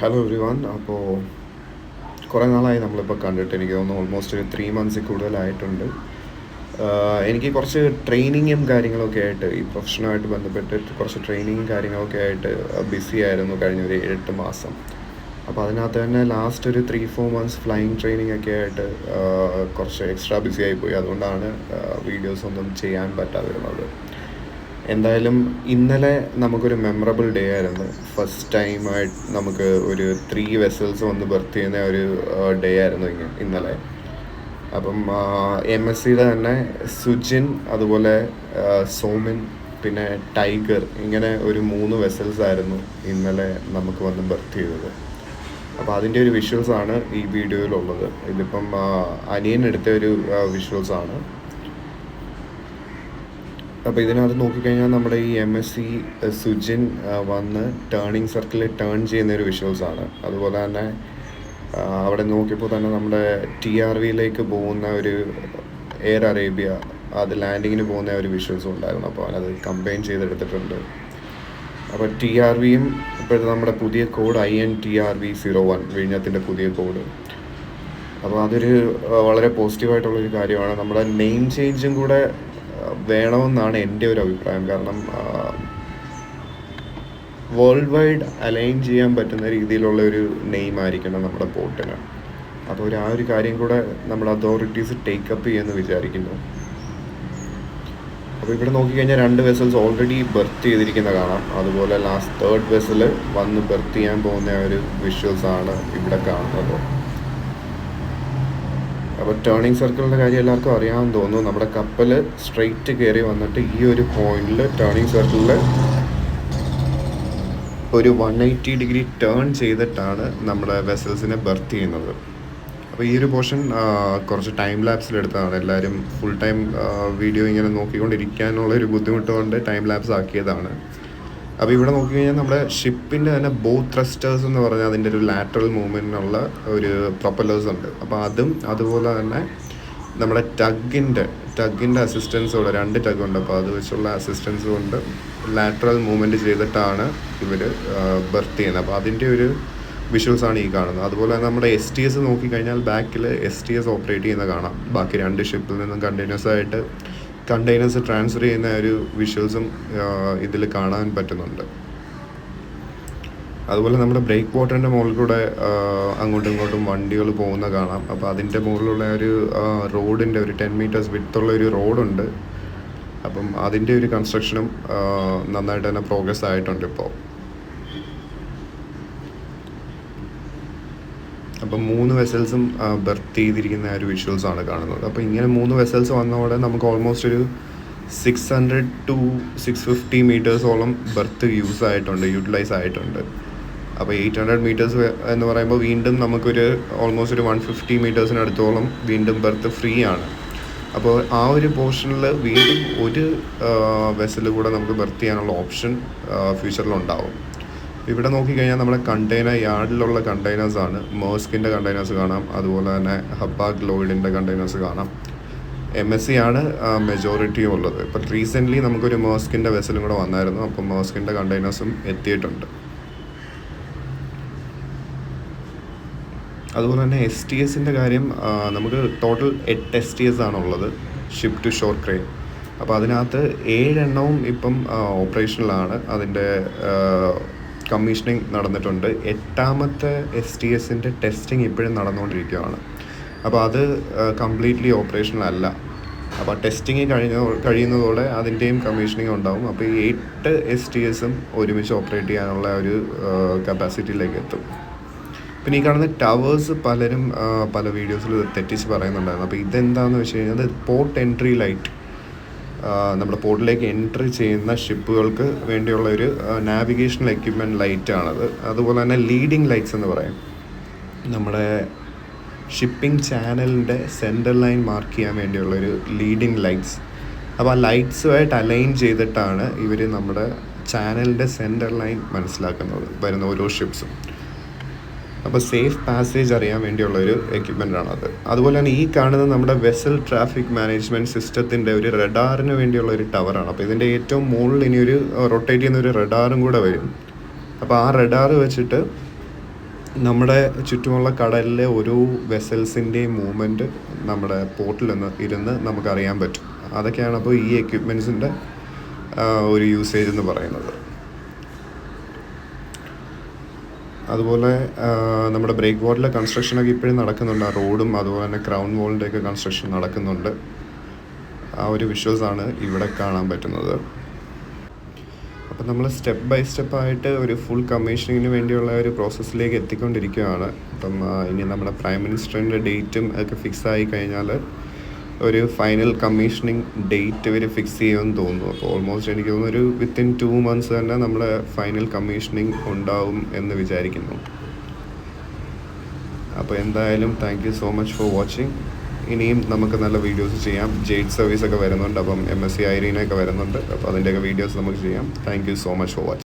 Hello every one അപ്പോൾ കുറേ നാളായി നമ്മളിപ്പോൾ കണ്ടിട്ട് എനിക്ക് തോന്നുന്നു ഓൾമോസ്റ്റ് ഒരു ത്രീ മന്ത്സിൽ കൂടുതലായിട്ടുണ്ട്. എനിക്ക് കുറച്ച് ട്രെയിനിങ്ങും കാര്യങ്ങളൊക്കെ ആയിട്ട് ഈ പ്രൊഫഷനുമായിട്ട് ബന്ധപ്പെട്ട് കുറച്ച് ട്രെയിനിങ്ങും കാര്യങ്ങളൊക്കെ ആയിട്ട് ബിസി ആയിരുന്നു കഴിഞ്ഞ ഒരു എട്ട് മാസം. അപ്പോൾ അതിനകത്ത് തന്നെ ലാസ്റ്റ് ഒരു three four months flying training ഒക്കെ ആയിട്ട് കുറച്ച് എക്സ്ട്രാ ബിസി ആയിപ്പോയി അതുകൊണ്ടാണ് വീഡിയോസ് ഒന്നും ചെയ്യാൻ പറ്റാതിരുന്നത്. എന്തായാലും ഇന്നലെ നമുക്കൊരു മെമ്മറബിൾ ഡേ ആയിരുന്നു. ഫസ്റ്റ് ടൈമായിട്ട് നമുക്ക് ഒരു ത്രീ വെസൽസ് വന്ന് ബർത്ത് ചെയ്യുന്ന ഒരു ഡേ ആയിരുന്നു ഇന്നലെ. അപ്പം എം എസ് സിയുടെ തന്നെ സുജിൻ അതുപോലെ സോമിൻ പിന്നെ ടൈഗർ ഇങ്ങനെ ഒരു മൂന്ന് വെസൽസ് ആയിരുന്നു ഇന്നലെ നമുക്ക് വന്ന് ബർത്ത് ചെയ്തത്. അപ്പോൾ അതിന്റെ ഒരു വിഷ്വൽസ് ആണ് ഈ വീഡിയോയിലുള്ളത് ഇതിപ്പം അനിയൻ എടുത്ത ഒരു വിഷ്വൽസ് ആണ്. അപ്പോൾ ഇതിനകത്ത് നോക്കിക്കഴിഞ്ഞാൽ നമ്മുടെ ഈ എം എസ് സി സുജിൻ വന്ന് ടേണിംഗ് സർക്കിളിൽ ടേൺ ചെയ്യുന്ന ഒരു വിഷ്വൽസ് ആണ്. അതുപോലെ തന്നെ അവിടെ നോക്കിയപ്പോൾ തന്നെ നമ്മുടെ ടി ആർ വിയിലേക്ക് പോകുന്ന ഒരു എയർ അറേബ്യ അത് ലാൻഡിങ്ങിന് പോകുന്ന ഒരു വിഷ്വൽസും ഉണ്ടായിരുന്നു. അപ്പോൾ അത് കമ്പൈൻ ചെയ്തെടുത്തിട്ടുണ്ട്. അപ്പോൾ ടി ആർ വിയും ഇപ്പോഴത്തെ നമ്മുടെ പുതിയ code I N T R V zero one വിഴിഞ്ഞത്തിന്റെ പുതിയ കോഡ് അപ്പോൾ അതൊരു വളരെ പോസിറ്റീവായിട്ടുള്ളൊരു കാര്യമാണ്. നമ്മുടെ നെയിം ചേഞ്ചും കൂടെ വേണമെന്നാണ് എന്റെ ഒരു അഭിപ്രായം. കാരണം വേൾഡ് വൈഡ് അലൈൻ ചെയ്യാൻ പറ്റുന്ന രീതിയിലുള്ള ഒരു നെയിം ആയിരിക്കണം നമ്മുടെ ബോട്ടിന് അപ്പോൾ ഒരു ആ ഒരു കാര്യം കൂടെ നമ്മൾ അതോറിറ്റീസ് ടേക്കപ്പ് ചെയ്യുമെന്ന് വിചാരിക്കുന്നു. അപ്പോൾ ഇവിടെ നോക്കിക്കഴിഞ്ഞാൽ രണ്ട് വെസൽസ് ഓൾറെഡി ബെർത്ത് ചെയ്തിരിക്കുന്ന കാണാം. അതുപോലെ ലാസ്റ്റ് തേർഡ് വെസൽ വന്ന് ബെർത്ത് ചെയ്യാൻ പോകുന്ന ഒരു വിഷ്വൽസ് ആണ് ഇവിടെ കാണുന്നത്. അപ്പോൾ ടേണിംഗ് സർക്കിളിന്റെ കാര്യം എല്ലാവർക്കും അറിയാമെന്ന് തോന്നുന്നു. നമ്മുടെ കപ്പൽ സ്ട്രെയിറ്റ് കയറി വന്നിട്ട് ഈ ഒരു പോയിന്റിൽ ടേണിംഗ് സർക്കിളിൽ ഒരു വൺ എയ്റ്റി ഡിഗ്രി ടേൺ ചെയ്തിട്ടാണ് നമ്മുടെ വെസൽസിനെ ബർത്ത് ചെയ്യുന്നത്. അപ്പോൾ ഈ ഒരു പോർഷൻ കുറച്ച് ടൈം ലാപ്സിൽ എടുത്തതാണ്. എല്ലാവരും ഫുൾ ടൈം വീഡിയോ ഇങ്ങനെ നോക്കിക്കൊണ്ടിരിക്കാനുള്ള ഒരു ബുദ്ധിമുട്ട് കൊണ്ട് ടൈം ലാപ്സ് ആക്കിയതാണ്. അപ്പോൾ ഇവിടെ നോക്കിക്കഴിഞ്ഞാൽ നമ്മുടെ ഷിപ്പിന്റെ തന്നെ ബോ ത്രസ്റ്റേഴ്സ് എന്ന് പറഞ്ഞാൽ അതിന്റെ ഒരു ലാറ്ററൽ മൂവ്മെന്റിനുള്ള ഒരു പ്രൊപ്പലേഴ്സ് ഉണ്ട്. അപ്പോൾ അതും അതുപോലെ തന്നെ നമ്മുടെ ടഗിന്റെ ടഗിന്റെ അസിസ്റ്റൻസോടെ രണ്ട് ടഗ് ഉണ്ട്. അപ്പോൾ അത് വെച്ചുള്ള അസിസ്റ്റൻസ് കൊണ്ട് ലാറ്ററൽ മൂവ്മെന്റ് ചെയ്തിട്ടാണ് ഇവർ ബർത്ത് ചെയ്യുന്നത്. അപ്പോൾ അതിന്റെ ഒരു വിഷ്വൽസ് ആണ് ഈ കാണുന്നത്. അതുപോലെ തന്നെ നമ്മുടെ എസ് ടി എസ് നോക്കിക്കഴിഞ്ഞാൽ ബാക്കിൽ എസ് ടി എസ് ഓപ്പറേറ്റ് ചെയ്യുന്ന കാണാം. ബാക്കി രണ്ട് ഷിപ്പിൽ നിന്നും കണ്ടിന്യൂസ് ആയിട്ട് കണ്ടെയ്നേഴ്സ് ട്രാൻസ്ഫർ ചെയ്യുന്ന ഒരു വിഷ്വൽസും ഇതിൽ കാണാൻ പറ്റുന്നുണ്ട്. അതുപോലെ നമ്മുടെ ബ്രേക്ക് വാട്ടറിന്റെ മുകളിൽ കൂടെ അങ്ങോട്ടും ഇങ്ങോട്ടും വണ്ടികൾ പോകുന്ന കാണാം. അപ്പോൾ അതിന്റെ മുകളിലുള്ള ഒരു റോഡിന്റെ ഒരു ടെൻ മീറ്റേഴ്സ് വിട്ടുള്ള ഒരു റോഡുണ്ട്. അപ്പം അതിന്റെ ഒരു കൺസ്ട്രക്ഷനും നന്നായിട്ട് തന്നെ പ്രോഗ്രസ് ആയിട്ടുണ്ട് ഇപ്പോൾ. അപ്പം മൂന്ന് വെസൽസും ബർത്ത് ചെയ്തിരിക്കുന്ന ഒരു വിഷ്വൽസ് ആണ് കാണുന്നത്. അപ്പോൾ ഇങ്ങനെ മൂന്ന് വെസൽസ് വന്നതോടെ നമുക്ക് ഓൾമോസ്റ്റ് ഒരു six hundred two six fifty മീറ്റേഴ്സോളം berth use ആയിട്ടുണ്ട് യൂട്ടിലൈസ് ആയിട്ടുണ്ട്. അപ്പോൾ എയ്റ്റ് ഹൺഡ്രഡ് മീറ്റേഴ്സ് എന്ന് പറയുമ്പോൾ വീണ്ടും നമുക്കൊരു ഓൾമോസ്റ്റ് ഒരു വൺ ഫിഫ്റ്റി മീറ്റേഴ്സിനടുത്തോളം വീണ്ടും ബർത്ത് ഫ്രീ ആണ്. അപ്പോൾ ആ ഒരു പോർഷനിൽ വീണ്ടും ഒരു വെസൽ കൂടെ നമുക്ക് ബർത്ത് ചെയ്യാനുള്ള ഓപ്ഷൻ ഫ്യൂച്ചറിൽ ഉണ്ടാവും. ഇവിടെ നോക്കിക്കഴിഞ്ഞാൽ നമ്മുടെ കണ്ടെയ്നർ യാർഡിലുള്ള കണ്ടെയ്നേഴ്സ് ആണ്. മേസ്കിന്റെ കണ്ടെയ്നേഴ്സ് കാണാം. അതുപോലെ തന്നെ ഹബ്ബാഗ് ലോയിഡിന്റെ കണ്ടെയ്നേഴ്സ് കാണാം. എം എസ് സി ആണ് മെജോറിറ്റിയും ഉള്ളത്. ഇപ്പം റീസെന്റ്ലി നമുക്കൊരു മേഴ്സ്കിന്റെ വെസലും കൂടെ വന്നായിരുന്നു. അപ്പം മേഴ്സ്കിന്റെ കണ്ടെയ്നേഴ്സും എത്തിയിട്ടുണ്ട്. അതുപോലെ തന്നെ എസ് ടി എസിന്റെ കാര്യം നമുക്ക് ടോട്ടൽ എട്ട് എസ് ടി എസ് ആണുള്ളത് ഷിപ്പ് ടു ഷോർ ക്രെയിൻ അപ്പോൾ അതിനകത്ത് ഏഴെണ്ണവും ഇപ്പം ഓപ്പറേഷനിലാണ് അതിന്റെ കമ്മീഷനിങ് നടന്നിട്ടുണ്ട്. എട്ടാമത്തെ എസ് ടി എസിന്റെ ടെസ്റ്റിംഗ് ഇപ്പോഴും നടന്നുകൊണ്ടിരിക്കുകയാണ്. അപ്പോൾ അത് കംപ്ലീറ്റ്ലി ഓപ്പറേഷണൽ അല്ല. അപ്പോൾ ടെസ്റ്റിംഗ് കഴിഞ്ഞ കഴിയുന്നതോടെ അതിന്റെയും കമ്മീഷനിങ് ഉണ്ടാവും. അപ്പോൾ ഈ എട്ട് എസ് ടി എസും ഒരുമിച്ച് ഓപ്പറേറ്റ് ചെയ്യാനുള്ള ഒരു കപ്പാസിറ്റിയിലേക്ക് എത്തും. പിന്നെ ഈ കാണുന്ന ടവേഴ്സ് പലരും പല വീഡിയോസിൽ തെറ്റിച്ച് പറയുന്നുണ്ടായിരുന്നു. അപ്പോൾ ഇതെന്താണെന്ന് വെച്ച് കഴിഞ്ഞാൽ പോർട്ട് എൻട്രി ലൈറ്റ് നമ്മുടെ പോർട്ടിലേക്ക് എൻട്രി ചെയ്യുന്ന ഷിപ്പുകൾക്ക് വേണ്ടിയുള്ള ഒരു നാവിഗേഷണൽ എക്യുപ്മെന്റ് ലൈറ്റാണത് അതുപോലെ തന്നെ ലീഡിംഗ് ലൈറ്റ്സ് എന്ന് പറയും. നമ്മുടെ ഷിപ്പിംഗ് ചാനലിന്റെ സെൻട്രൽ ലൈൻ മാർക്ക് ചെയ്യാൻ വേണ്ടിയുള്ള ഒരു ലീഡിങ് ലൈറ്റ്സ്. അപ്പോൾ ആ ലൈറ്റ്സുമായിട്ട് അലൈൻ ചെയ്തിട്ടാണ് ഇവർ നമ്മുടെ ചാനലിന്റെ സെൻട്രൽ ലൈൻ മനസ്സിലാക്കുന്നത് വരുന്ന ഓരോ ഷിപ്സും. അപ്പോൾ സേഫ് പാസേജ് അറിയാൻ വേണ്ടിയുള്ള ഒരു എക്യുപ്മെന്റ് ആണത് അതുപോലെ തന്നെ ഈ കാണുന്നത് നമ്മുടെ വെസൽ ട്രാഫിക് മാനേജ്മെന്റ് സിസ്റ്റത്തിന്റെ ഒരു റഡാറിന് വേണ്ടിയുള്ള ഒരു ടവറാണ്. അപ്പോൾ ഇതിന്റെ ഏറ്റവും മുകളിൽ ഇനി ഒരു റൊട്ടേറ്റ് ചെയ്യുന്ന ഒരു റഡാറും കൂടെ വരും. അപ്പോൾ ആ റഡാർ വെച്ചിട്ട് നമ്മുടെ ചുറ്റുമുള്ള കടലിലെ ഓരോ വെസൽസിന്റെയും മൂവ്മെന്റ് നമ്മുടെ പോർട്ടിൽ നിന്ന് ഇരുന്ന് നമുക്കറിയാൻ പറ്റും. അതൊക്കെയാണ് അപ്പോൾ ഈ എക്യുപ്മെൻസിന്റെ ഒരു യൂസേജ് എന്ന് പറയുന്നത്. അതുപോലെ നമ്മുടെ ബ്രേക്ക് വാർഡിലെ കൺസ്ട്രക്ഷനൊക്കെ ഇപ്പോഴും നടക്കുന്നുണ്ട്. ആ റോഡും അതുപോലെ തന്നെ ക്രൗൺ വോളിന്റെ ഒക്കെ കൺസ്ട്രക്ഷൻ നടക്കുന്നുണ്ട്. ആ ഒരു വിഷ്വൽസാണ് ഇവിടെ കാണാൻ പറ്റുന്നത്. അപ്പം നമ്മൾ സ്റ്റെപ്പ് ബൈ സ്റ്റെപ്പായിട്ട് ഒരു ഫുൾ കമ്മീഷനിങ്ങിന് വേണ്ടിയുള്ള ഒരു പ്രോസസ്സിലേക്ക് എത്തിക്കൊണ്ടിരിക്കുകയാണ്. അപ്പം ഇനി നമ്മുടെ പ്രൈം മിനിസ്റ്ററിന്റെ ഡേറ്റും ഒക്കെ ഫിക്സ് ആയി കഴിഞ്ഞാൽ ഒരു ഫൈനൽ കമ്മീഷനിങ് ഡേറ്റ് ഇവർ ഫിക്സ് ചെയ്യുമെന്ന് തോന്നുന്നു. അപ്പോൾ ഓൾമോസ്റ്റ് എനിക്ക് തോന്നുന്നു ഒരു വിത്തിൻ ടു മന്ത്സ് തന്നെ നമ്മുടെ ഫൈനൽ കമ്മീഷനിങ് ഉണ്ടാവും എന്ന് വിചാരിക്കുന്നു. അപ്പോൾ എന്തായാലും thank you so much for watching ഇനിയും നമുക്ക് നല്ല വീഡിയോസ് ചെയ്യാം. ജെയ്ഡ് സർവീസ് ഒക്കെ വരുന്നുണ്ട്. അപ്പം എം എസ് സി ഐറീനൊക്കെ വരുന്നുണ്ട്. അപ്പോൾ അതിന്റെയൊക്കെ വീഡിയോസ് നമുക്ക് ചെയ്യാം. Thank you so much for watching